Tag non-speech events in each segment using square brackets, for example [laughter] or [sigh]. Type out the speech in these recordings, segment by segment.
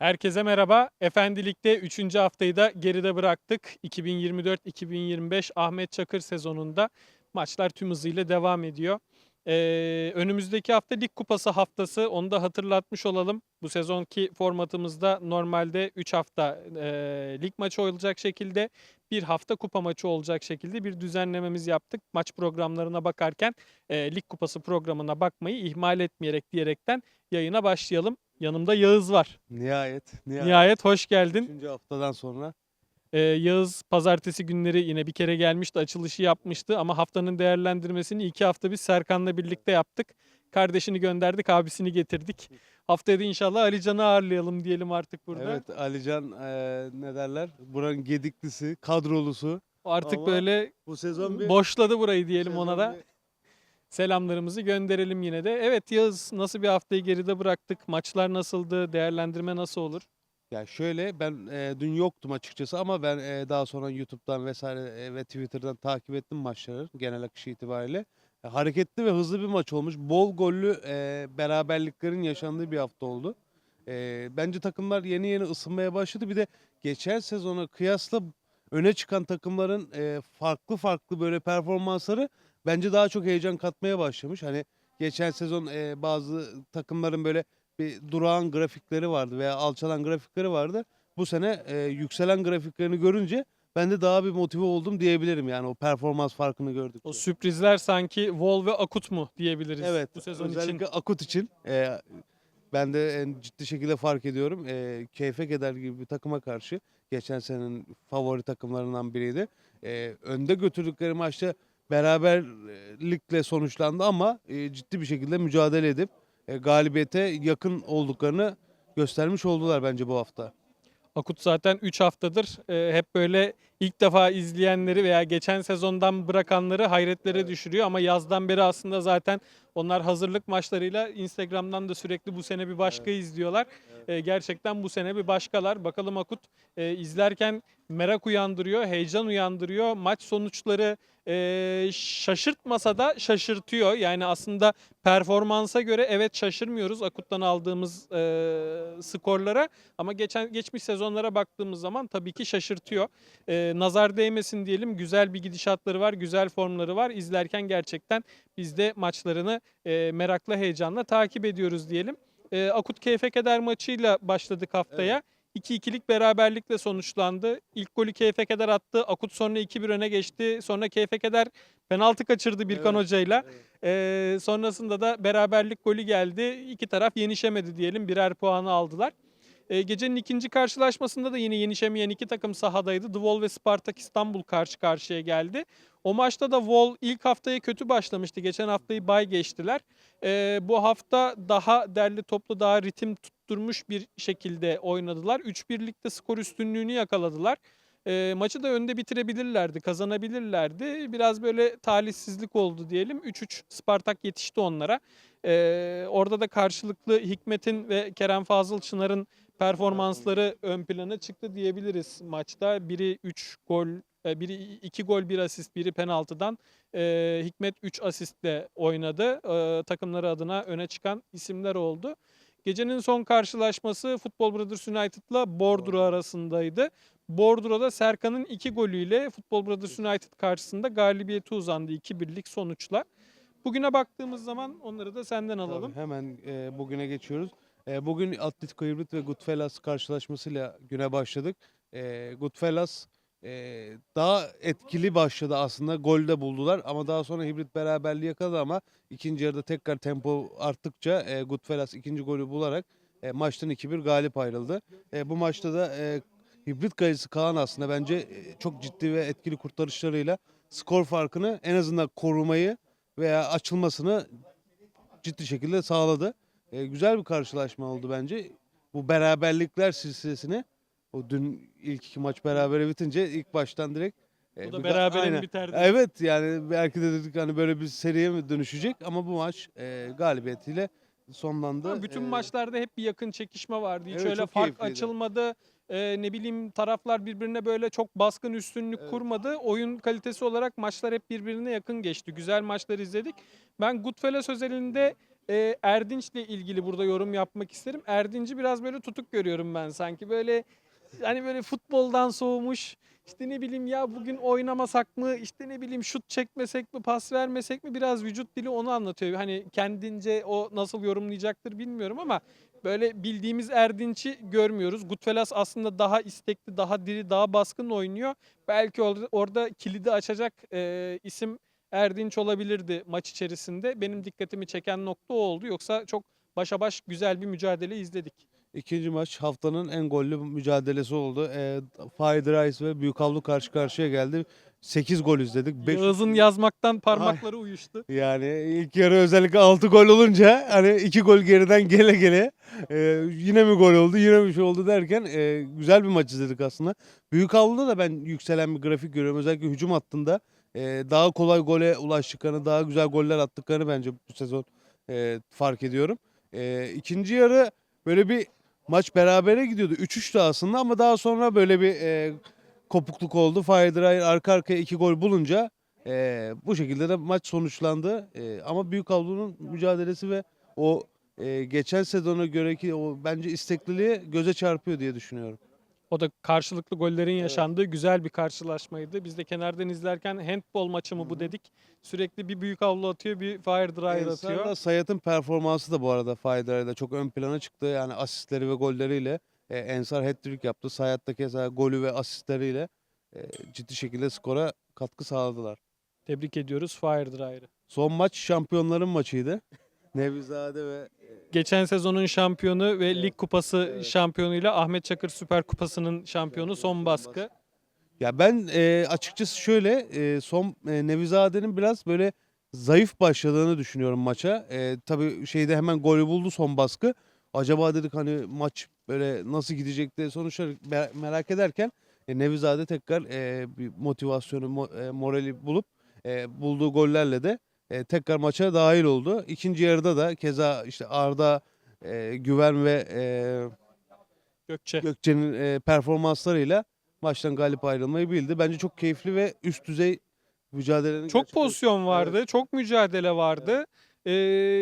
Herkese merhaba. Efendilikte 3. haftayı da geride bıraktık. 2024-2025 Ahmet Çakır sezonunda maçlar tüm hızıyla devam ediyor. Ee, önümüzdeki hafta Lig Kupası haftası. Onu da hatırlatmış olalım. Bu sezonki formatımızda normalde 3 hafta e, lig maçı olacak şekilde bir hafta kupa maçı olacak şekilde bir düzenlememiz yaptık. Maç programlarına bakarken e, Lig Kupası programına bakmayı ihmal etmeyerek diyerekten yayına başlayalım. Yanımda Yağız var. Nihayet. Nihayet. Nihayet hoş geldin. Üçüncü haftadan sonra. Ee, Yağız pazartesi günleri yine bir kere gelmişti, açılışı yapmıştı ama haftanın değerlendirmesini iki hafta biz Serkan'la birlikte yaptık. Kardeşini gönderdik, abisini getirdik. Haftaya da inşallah Alican'ı ağırlayalım diyelim artık burada. Evet Alican eee, ne derler? Buranın gediklisi, kadrolusu. Artık Ama böyle Bu sezon bir boşladı burayı diyelim sezon ona da. bir- Selamlarımızı gönderelim yine de. Evet Yağız nasıl bir haftayı geride bıraktık? Maçlar nasıldı? Değerlendirme nasıl olur? Ya şöyle ben eee, dün yoktum açıkçası ama ben eee, daha sonra YouTube'dan vesaire eee, ve Twitter'dan takip ettim maçları genel akışı itibariyle. E, hareketli ve hızlı bir maç olmuş. Bol gollü eee, beraberliklerin yaşandığı bir hafta oldu. Eee, bence takımlar yeni yeni ısınmaya başladı. Bir de geçen sezona kıyasla öne çıkan takımların eee, farklı farklı böyle performansları bence daha çok heyecan katmaya başlamış. Hani geçen sezon eee, bazı takımların böyle bir durağan grafikleri vardı veya alçalan grafikleri vardı. Bu sene eee, yükselen grafiklerini görünce ben de daha bir motive oldum diyebilirim yani o performans farkını gördük. O sürprizler sanki Vol ve Akut mu diyebiliriz Evet, bu sezon için? özellikle Akut için eee, ben de en ciddi şekilde fark ediyorum. Eee keyfe keder gibi bir takıma karşı geçen senenin favori takımlarından biriydi. Eee, önde götürdükleri maçta beraberlikle sonuçlandı ama eee, ciddi bir şekilde mücadele edip eee, galibiyete yakın olduklarını göstermiş oldular bence bu hafta. Akut zaten 3 haftadır e, hep böyle ilk defa izleyenleri veya geçen sezondan bırakanları hayretlere düşürüyor ama yazdan beri aslında zaten onlar hazırlık maçlarıyla Instagram'dan da sürekli bu sene bir başka izliyorlar. E, gerçekten bu sene bir başkalar. Bakalım Akut e, izlerken merak uyandırıyor, heyecan uyandırıyor. Maç sonuçları e, şaşırtmasa da şaşırtıyor. Yani aslında performansa göre evet şaşırmıyoruz Akut'tan aldığımız e, skorlara ama geçen geçmiş sezonlara baktığımız zaman tabii ki şaşırtıyor. E, nazar değmesin diyelim. Güzel bir gidişatları var, güzel formları var. İzlerken gerçekten biz de maçlarını e, merakla, heyecanla takip ediyoruz diyelim. E, Akut Keder maçıyla başladık haftaya. 2-2'lik beraberlikle sonuçlandı. İlk golü Keyfe Keder attı. Akut sonra 2-1 öne geçti. Sonra Keyfe Keder penaltı kaçırdı Birkan Evet, Hoca'yla. evet. Ee, sonrasında da beraberlik golü geldi. İki taraf yenişemedi diyelim. Birer puanı aldılar. Ee, gecenin ikinci karşılaşmasında da yine yenişemeyen iki takım sahadaydı. The Wall ve Spartak İstanbul karşı karşıya geldi. O maçta da Wall ilk haftaya kötü başlamıştı. Geçen haftayı bay geçtiler. Ee, bu hafta daha derli toplu, daha ritim tutturmuş bir şekilde oynadılar. 3-1'likte skor üstünlüğünü yakaladılar. Ee, maçı da önde bitirebilirlerdi, kazanabilirlerdi. Biraz böyle talihsizlik oldu diyelim. 3-3 Spartak yetişti onlara. Ee, orada da karşılıklı Hikmet'in ve Kerem Fazıl Çınar'ın performansları ön plana çıktı diyebiliriz maçta. Biri 3 gol, e, biri 2 gol, 1 asist, biri penaltıdan. Ee, Hikmet 3 asistle oynadı. Ee, takımları adına öne çıkan isimler oldu. Gecenin son karşılaşması Futbol Brothers United'la Bordro arasındaydı. Bordro'da Serkan'ın iki golüyle Futbol Brothers United karşısında galibiyete uzandı 2-1'lik sonuçla. Bugüne baktığımız zaman onları da senden alalım. Tabii, hemen e, bugüne geçiyoruz. E, bugün Atletico Hibrit ve Goodfellas karşılaşmasıyla güne başladık. E, Goodfellas e, daha etkili başladı aslında. Golde buldular ama daha sonra Hibrit beraberliği yakaladı ama ikinci yarıda tekrar tempo arttıkça e, Goodfellas ikinci golü bularak e, maçtan 2-1 galip ayrıldı. E, bu maçta da e, Hibrit kalecisi Kaan aslında bence e, çok ciddi ve etkili kurtarışlarıyla skor farkını en azından korumayı veya açılmasını ciddi şekilde sağladı. E, güzel bir karşılaşma oldu bence. Bu beraberlikler silsilesini o dün ilk iki maç berabere bitince ilk baştan direkt e, Bu da bir aynen. biterdi? Evet yani belki de dedik hani böyle bir seriye mi dönüşecek ama bu maç e, galibiyetiyle sonlandı. Ama bütün E, maçlarda hep bir yakın çekişme vardı. Hiç Evet, öyle çok fark keyifliydi. açılmadı. Ee, ne bileyim taraflar birbirine böyle çok baskın üstünlük Evet. kurmadı. Oyun kalitesi olarak maçlar hep birbirine yakın geçti. Güzel maçlar izledik. Ben Goodfellas özelinde e, Erdinç'le ilgili burada yorum yapmak isterim. Erdinç'i biraz böyle tutuk görüyorum ben sanki. Böyle hani böyle futboldan soğumuş. İşte ne bileyim ya bugün oynamasak mı? İşte ne bileyim şut çekmesek mi? Pas vermesek mi? Biraz vücut dili onu anlatıyor. Hani kendince o nasıl yorumlayacaktır bilmiyorum ama böyle bildiğimiz Erdinç'i görmüyoruz. Gutfelas aslında daha istekli, daha diri, daha baskın oynuyor. Belki orada, orada kilidi açacak e, isim Erdinç olabilirdi maç içerisinde. Benim dikkatimi çeken nokta o oldu. Yoksa çok başa baş güzel bir mücadele izledik. İkinci maç haftanın en gollü mücadelesi oldu. E, Rice ve Büyükavlu karşı karşıya geldi. 8 gol izledik. Beş- Yağız'ın yazmaktan parmakları uyuştu. Yani ilk yarı özellikle 6 gol olunca hani 2 gol geriden gele gele e, yine mi gol oldu yine mi şey oldu derken e, güzel bir maç izledik aslında. Büyük avluda da ben yükselen bir grafik görüyorum. Özellikle hücum hattında e, daha kolay gole ulaştıklarını, daha güzel goller attıklarını bence bu sezon e, fark ediyorum. E, ikinci yarı böyle bir maç berabere gidiyordu. 3-3'tü aslında ama daha sonra böyle bir e, kopukluk oldu. Fire arka arkaya 2 gol bulunca ee, bu şekilde de maç sonuçlandı. Ee, ama Büyük Avlu'nun mücadelesi ve o e, geçen sezona göreki o bence istekliliği göze çarpıyor diye düşünüyorum. O da karşılıklı gollerin yaşandığı güzel bir karşılaşmaydı. Biz de kenardan izlerken handball maçı mı bu dedik. Sürekli bir büyük avlu atıyor, bir fire drive atıyor. Ensar'la Sayat'ın performansı da bu arada Faydar'da çok ön plana çıktı. Yani asistleri ve golleriyle e, Ensar hat-trick yaptı. Sayat da keza golü ve asistleriyle e, ciddi şekilde skora katkı sağladılar. Tebrik ediyoruz Fire Dryer'ı. Son maç şampiyonların maçıydı. Nevizade ve Geçen sezonun şampiyonu ve lig kupası şampiyonuyla Ahmet Çakır Süper Kupası'nın şampiyonu son baskı. Ya ben e, açıkçası şöyle e, son e, Nevizade'nin biraz böyle zayıf başladığını düşünüyorum maça. E, tabii şeyde hemen golü buldu son baskı. Acaba dedik hani maç böyle nasıl gidecek diye sonuçları me- merak ederken e, Nevizade tekrar e, bir motivasyonu, mo- e, morali bulup e, bulduğu gollerle de e, tekrar maça dahil oldu. İkinci yarıda da keza işte Arda, e, Güven ve e, Gökçe. Gökçe'nin e, performanslarıyla maçtan galip ayrılmayı bildi. Bence çok keyifli ve üst düzey mücadelenin Çok pozisyon vardı, çok mücadele vardı. Ee,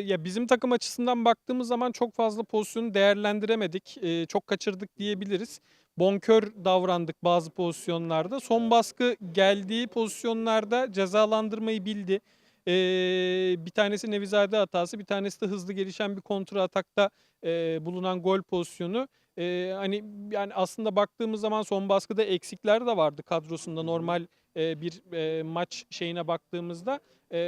ya bizim takım açısından baktığımız zaman çok fazla pozisyonu değerlendiremedik. Ee, çok kaçırdık diyebiliriz. Bonkör davrandık bazı pozisyonlarda. Son baskı geldiği pozisyonlarda cezalandırmayı bildi. Ee, bir tanesi Nevizade hatası, bir tanesi de hızlı gelişen bir kontra atakta e, bulunan gol pozisyonu. Ee, hani yani aslında baktığımız zaman son baskıda eksikler de vardı kadrosunda normal e, bir e, maç şeyine baktığımızda e,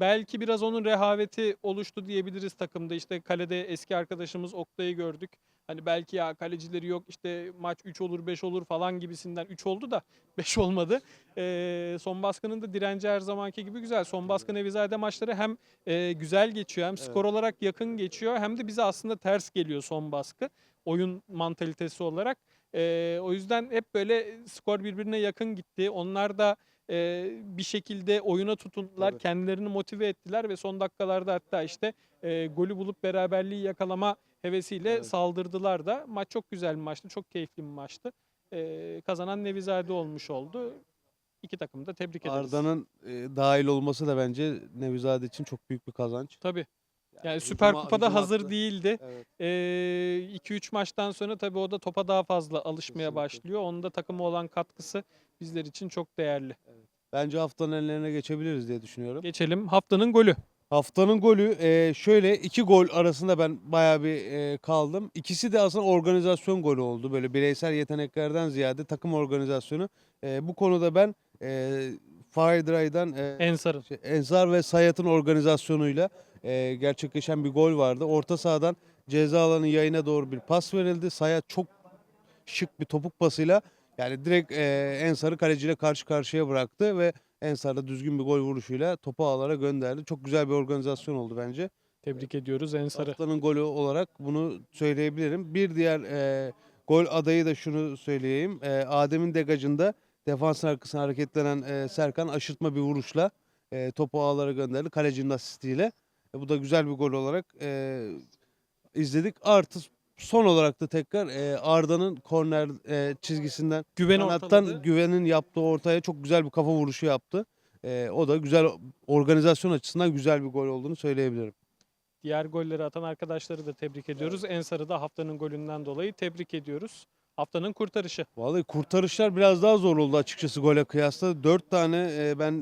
belki biraz onun rehaveti oluştu diyebiliriz takımda. İşte kalede eski arkadaşımız Oktay'ı gördük. Hani belki ya kalecileri yok işte maç 3 olur 5 olur falan gibisinden 3 oldu da [laughs] 5 olmadı. E, son baskının da direnci her zamanki gibi güzel. Son baskı Nevizade maçları hem e, güzel geçiyor hem skor olarak yakın geçiyor hem de bize aslında ters geliyor son baskı oyun mantalitesi olarak. Ee, o yüzden hep böyle skor birbirine yakın gitti. Onlar da e, bir şekilde oyuna tutundular, Tabii. kendilerini motive ettiler ve son dakikalarda hatta işte e, golü bulup beraberliği yakalama hevesiyle Evet. saldırdılar da. Maç çok güzel bir maçtı, çok keyifli bir maçtı. E, kazanan Nevizade olmuş oldu. İki takımı da tebrik ederiz. Arda'nın e, dahil olması da bence Nevizade için çok büyük bir kazanç. Tabii. Yani hücuma- Süper Kupa'da hazır hattı- değildi. Evet. 2-3 maçtan sonra tabii o da topa daha fazla alışmaya Kesinlikle. başlıyor. Onun da takıma olan katkısı bizler için çok değerli. Bence haftanın ellerine geçebiliriz diye düşünüyorum. Geçelim haftanın golü. Haftanın golü e, şöyle iki gol arasında ben bayağı bir e, kaldım. İkisi de aslında organizasyon golü oldu. Böyle bireysel yeteneklerden ziyade takım organizasyonu. E, bu konuda ben e, Fire Dry'dan e, Ensar'ın. şey, Ensar ve Sayat'ın organizasyonuyla e, gerçekleşen bir gol vardı. Orta sahadan ceza alanı yayına doğru bir pas verildi. Sayat çok şık bir topuk pasıyla yani direkt e, Ensar'ı kaleciyle karşı karşıya bıraktı ve Ensar da düzgün bir gol vuruşuyla topu ağlara gönderdi. Çok güzel bir organizasyon oldu bence. Tebrik ediyoruz Ensar'ı. Haftanın golü olarak bunu söyleyebilirim. Bir diğer e, gol adayı da şunu söyleyeyim. E, Adem'in degajında defansın arkasına hareketlenen e, Serkan aşırtma bir vuruşla e, topu ağlara gönderdi. Kalecinin asistiyle. E, bu da güzel bir gol olarak e, izledik. Artı son olarak da tekrar e, Arda'nın korner e, çizgisinden Güven kanattan ortaladı. güvenin yaptığı ortaya çok güzel bir kafa vuruşu yaptı. E, o da güzel organizasyon açısından güzel bir gol olduğunu söyleyebilirim. Diğer golleri atan arkadaşları da tebrik ediyoruz. Ensar'ı da haftanın golünden dolayı tebrik ediyoruz. Haftanın kurtarışı. Vallahi kurtarışlar biraz daha zor oldu açıkçası gole kıyasla. Dört tane e, ben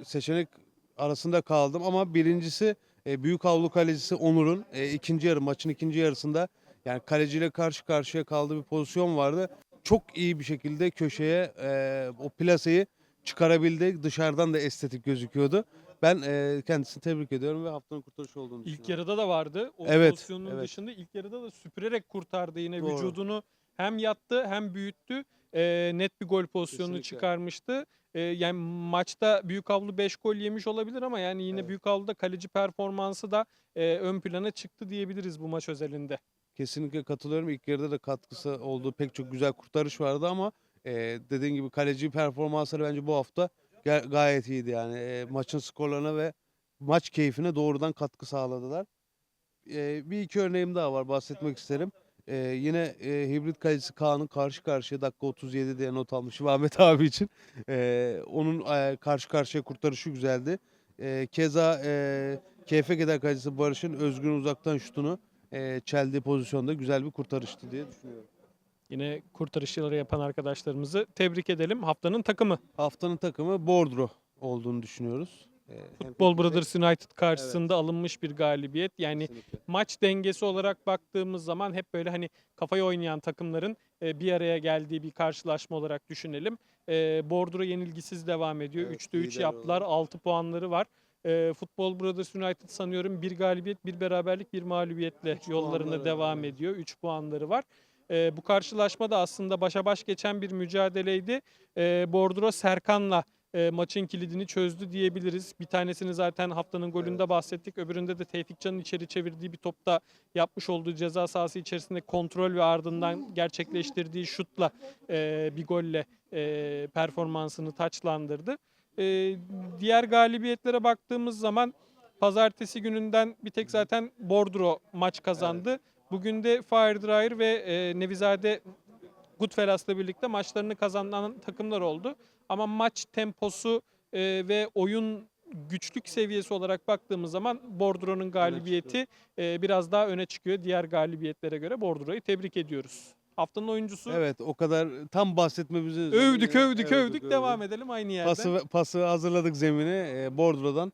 e, seçenek arasında kaldım ama birincisi e, büyük havlu kalecisi Onur'un e, ikinci yarı maçın ikinci yarısında yani kaleciyle karşı karşıya kaldığı bir pozisyon vardı. Çok iyi bir şekilde köşeye e, o plaseyi çıkarabildi. Dışarıdan da estetik gözüküyordu. Ben e, kendisini tebrik ediyorum ve haftanın kurtarışı olduğunu İlk düşünüyorum. yarıda da vardı. O Evet, pozisyonun evet. dışında ilk yarıda da süpürerek kurtardı yine Doğru. vücudunu hem yattı hem büyüttü. Ee, net bir gol pozisyonu Kesinlikle. çıkarmıştı. Ee, yani maçta Büyük Avlu 5 gol yemiş olabilir ama yani yine Evet. Büyük Avlu'da kaleci performansı da e, ön plana çıktı diyebiliriz bu maç özelinde. Kesinlikle katılıyorum. İlk yarıda da katkısı olduğu pek çok güzel kurtarış vardı ama e, dediğin gibi kaleci performansları bence bu hafta ga- gayet iyiydi yani. E, maçın skorlarına ve maç keyfine doğrudan katkı sağladılar. E, bir iki örneğim daha var bahsetmek isterim. E, yine e, hibrit kalecisi Kaan'ın karşı karşıya dakika 37 diye not almışım Ahmet [laughs] abi için. E, onun e, karşı karşıya kurtarışı güzeldi. E, keza e, keder kalecisi Barış'ın Özgür'ün uzaktan şutunu e, çeldiği pozisyonda güzel bir kurtarıştı diye düşünüyorum. Yine kurtarışları yapan arkadaşlarımızı tebrik edelim. Haftanın takımı Haftanın takımı Bordro olduğunu düşünüyoruz. E, hem Futbol Brothers United karşısında alınmış bir galibiyet. Yani kesinlikle. maç dengesi olarak baktığımız zaman hep böyle hani kafaya oynayan takımların e, bir araya geldiği bir karşılaşma olarak düşünelim. E, Bordro yenilgisiz devam ediyor. Evet, 3'te 3 lider yaptılar. olarak. 6 puanları var. E, Futbol Brothers United sanıyorum bir galibiyet, bir beraberlik, bir mağlubiyetle Üç yollarına devam evet. ediyor. 3 puanları var. E, bu karşılaşma da aslında başa baş geçen bir mücadeleydi. E, Bordro Serkan'la e, maçın kilidini çözdü diyebiliriz. Bir tanesini zaten haftanın golünde bahsettik. Öbüründe de Tevfik Can'ın içeri çevirdiği bir topta yapmış olduğu ceza sahası içerisinde kontrol ve ardından gerçekleştirdiği şutla e, bir golle e, performansını taçlandırdı. E, diğer galibiyetlere baktığımız zaman pazartesi gününden bir tek zaten Bordro maç kazandı. Bugün de Fire Dryer ve e, Nevizade Goodfellas'la birlikte maçlarını kazanan takımlar oldu. Ama maç temposu e, ve oyun güçlük seviyesi olarak baktığımız zaman Bordro'nun galibiyeti e, biraz daha öne çıkıyor. Diğer galibiyetlere göre Bordro'yu tebrik ediyoruz. Haftanın oyuncusu Evet o kadar tam bahsetmemizin övdük üzerine- övdük Evet, övdük devam edelim aynı yerden. Pası, pası hazırladık zemine e, Bordro'dan.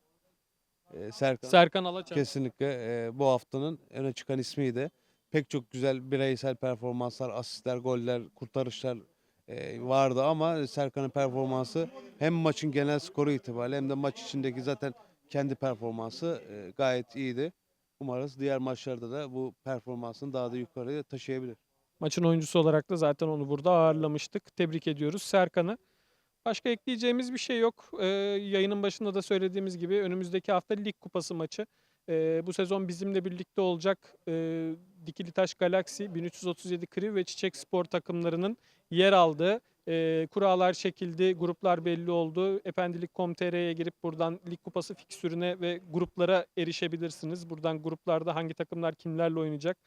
E, Serkan. Serkan Alaçam. Kesinlikle e, bu haftanın öne çıkan ismiydi. Pek çok güzel bireysel performanslar, asistler, goller, kurtarışlar e, vardı ama Serkan'ın performansı hem maçın genel skoru itibariyle hem de maç içindeki zaten kendi performansı e, gayet iyiydi. Umarız diğer maçlarda da bu performansını daha da yukarıya taşıyabilir. Maçın oyuncusu olarak da zaten onu burada ağırlamıştık. Tebrik ediyoruz Serkan'ı. Başka ekleyeceğimiz bir şey yok. Ee, yayının başında da söylediğimiz gibi önümüzdeki hafta Lig Kupası maçı. Ee, bu sezon bizimle birlikte olacak e, Dikili Taş Galaxy, 1337 Kriv ve Çiçek Spor takımlarının yer aldığı e, kurallar çekildi, gruplar belli oldu. Efendilik.com.tr'ye girip buradan Lig Kupası fiksürüne ve gruplara erişebilirsiniz. Buradan gruplarda hangi takımlar kimlerle oynayacak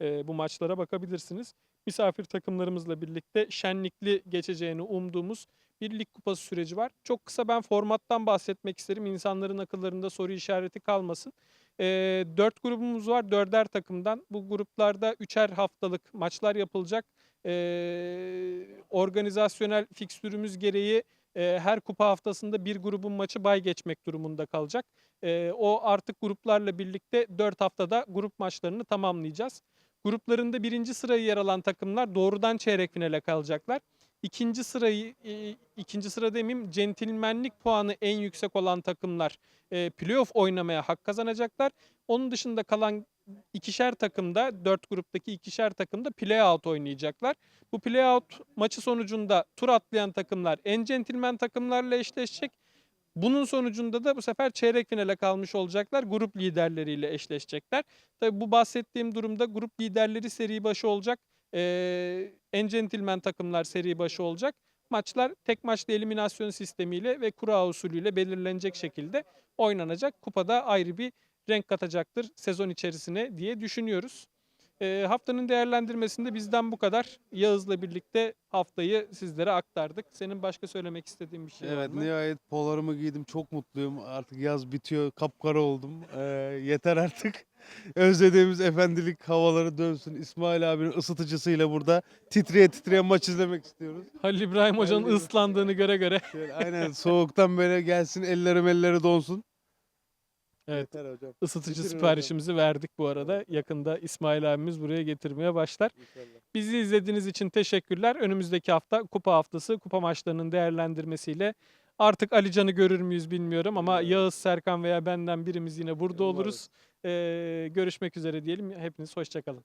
e, bu maçlara bakabilirsiniz. Misafir takımlarımızla birlikte şenlikli geçeceğini umduğumuz bir lig kupası süreci var. Çok kısa ben formattan bahsetmek isterim. İnsanların akıllarında soru işareti kalmasın. E, grubumuz var. Dörder takımdan. Bu gruplarda üçer haftalık maçlar yapılacak. E, organizasyonel fikstürümüz gereği e, her kupa haftasında bir grubun maçı bay geçmek durumunda kalacak. E, o artık gruplarla birlikte 4 haftada grup maçlarını tamamlayacağız. Gruplarında birinci sırayı yer alan takımlar doğrudan çeyrek finale kalacaklar. İkinci sırayı, ikinci sıra demeyeyim, centilmenlik puanı en yüksek olan takımlar e, playoff oynamaya hak kazanacaklar. Onun dışında kalan ikişer takımda, dört gruptaki ikişer takımda playout oynayacaklar. Bu playout maçı sonucunda tur atlayan takımlar en centilmen takımlarla eşleşecek. Bunun sonucunda da bu sefer çeyrek finale kalmış olacaklar. Grup liderleriyle eşleşecekler. Tabii bu bahsettiğim durumda grup liderleri seri başı olacak. Ee, en centilmen takımlar seri başı olacak. Maçlar tek maçlı eliminasyon sistemiyle ve kura usulüyle belirlenecek şekilde oynanacak. Kupada ayrı bir renk katacaktır sezon içerisine diye düşünüyoruz. E, haftanın değerlendirmesinde bizden bu kadar. Yağız'la birlikte haftayı sizlere aktardık. Senin başka söylemek istediğin bir şey var Evet mı? nihayet polarımı giydim. Çok mutluyum. Artık yaz bitiyor. Kapkara oldum. Ee, yeter artık. [laughs] Özlediğimiz efendilik havaları dönsün. İsmail abinin ısıtıcısıyla burada titreye titreye maç izlemek istiyoruz. Halil İbrahim Hoca'nın ıslandığını göre göre. Şöyle, aynen soğuktan böyle gelsin ellerim elleri donsun. Evet. Yeter hocam. Isıtıcı hocam. siparişimizi verdik bu arada. Yakında İsmail abimiz buraya getirmeye başlar. İnşallah. Bizi izlediğiniz için teşekkürler. Önümüzdeki hafta kupa haftası, kupa maçlarının değerlendirmesiyle artık Alican'ı görür müyüz bilmiyorum ama Bilmiyorum. Yağız, Serkan veya benden birimiz yine burada Umarız. oluruz. Ee, görüşmek üzere diyelim. Hepiniz hoşçakalın.